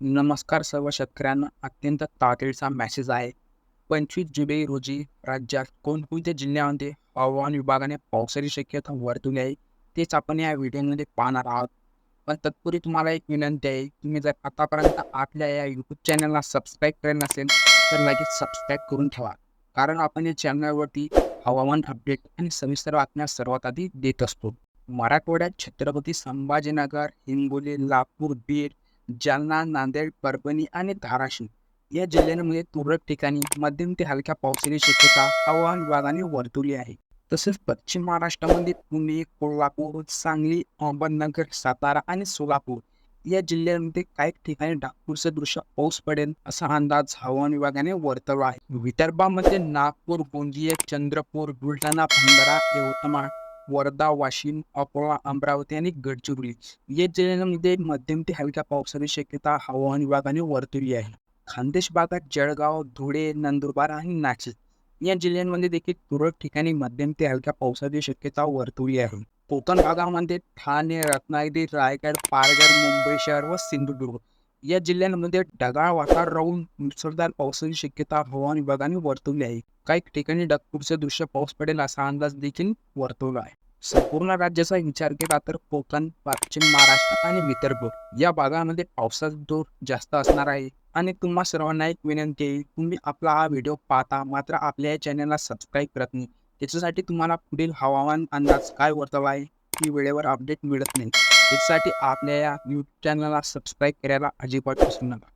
नमस्कार सर्व शेतकऱ्यांना अत्यंत तातडीचा मेसेज आहे. पंचवीस जुलै रोजी राज्यात कोणकोणत्या जिल्ह्यामध्ये हवामान विभागाने पावसाची शक्यता वर्तवली आहे तेच आपण या व्हिडिओमध्ये पाहणार आहोत. पण तत्पूर्वी तुम्हाला एक विनंती आहे तुम्ही जर आतापर्यंत आपल्या या यूट्यूब चॅनलला सबस्क्राईब केलं नसेल तर लगेच सबस्क्राईब करून ठेवा. कारण आपण या चॅनलवरती हवामान अपडेट आणि सविस्तर बातम्या सर्वात आधी देत असतो. मराठवाड्यात छत्रपती संभाजीनगर हिंगोली लातूर बीड जालना नांदेड परभणी आणि धाराशिव या जिल्ह्यांमध्ये तुरळक ठिकाणी मध्यम ते हलक्या पावसाची शक्यता हवामान विभागाने वर्तवली आहे. तसेच पश्चिम महाराष्ट्रामध्ये पुणे कोल्हापूर सांगली अहमदनगर सातारा आणि सोलापूर या जिल्ह्यांमध्ये काही ठिकाणी नागपूरचं दृश्य पाऊस पडेल असा अंदाज हवामान विभागाने वर्तवला आहे. विदर्भामध्ये नागपूर गोंदिया चंद्रपूर बुलढाणा भंडारा यवतमाळ वर्धा वाशिम अकोला अमरावती आणि गडचिरोली. या जिल्ह्यांमध्ये मध्यम ते हलक्या पावसाची शक्यता हवामान विभागाने वर्तवली आहे. खानदेश भागात जळगाव धुळे नंदुरबार आणि नाशिक या जिल्ह्यांमध्ये देखील तुरळक ठिकाणी मध्यम ते हलक्या पावसाची शक्यता वर्तवली आहे. कोकण भागामध्ये ठाणे रत्नागिरी रायगड पालघर मुंबई शहर व सिंधुदुर्ग या जिल्ह्यांमध्ये ढगाळ वातावरण राहून मुसळधार पावसाची शक्यता हवामान विभागाने वर्तवली आहे. काही ठिकाणी ढगपूरचे दृश्य पाऊस पडेल असा अंदाज देखील वर्तवला आहे. संपूर्ण राज्याचा विचार केला तर कोकण पश्चिम महाराष्ट्र आणि विदर्भ या भागामध्ये पावसाचा जोर जास्त असणार आहे. आणि तुम्हा सर्वांना एक विनंती आहे तुम्ही आपला हा व्हिडिओ पाहता मात्र आपल्या या चॅनलला सबस्क्राईब करत नाही. त्याच्यासाठी तुम्हाला पुढील हवामान अंदाज काय वर्तव आहे की वेळेवर अपडेट मिळत नाही. त्याच्यासाठी आपल्या या यूट्यूब चॅनलला सबस्क्राईब करायला अजिबात विसरू नका.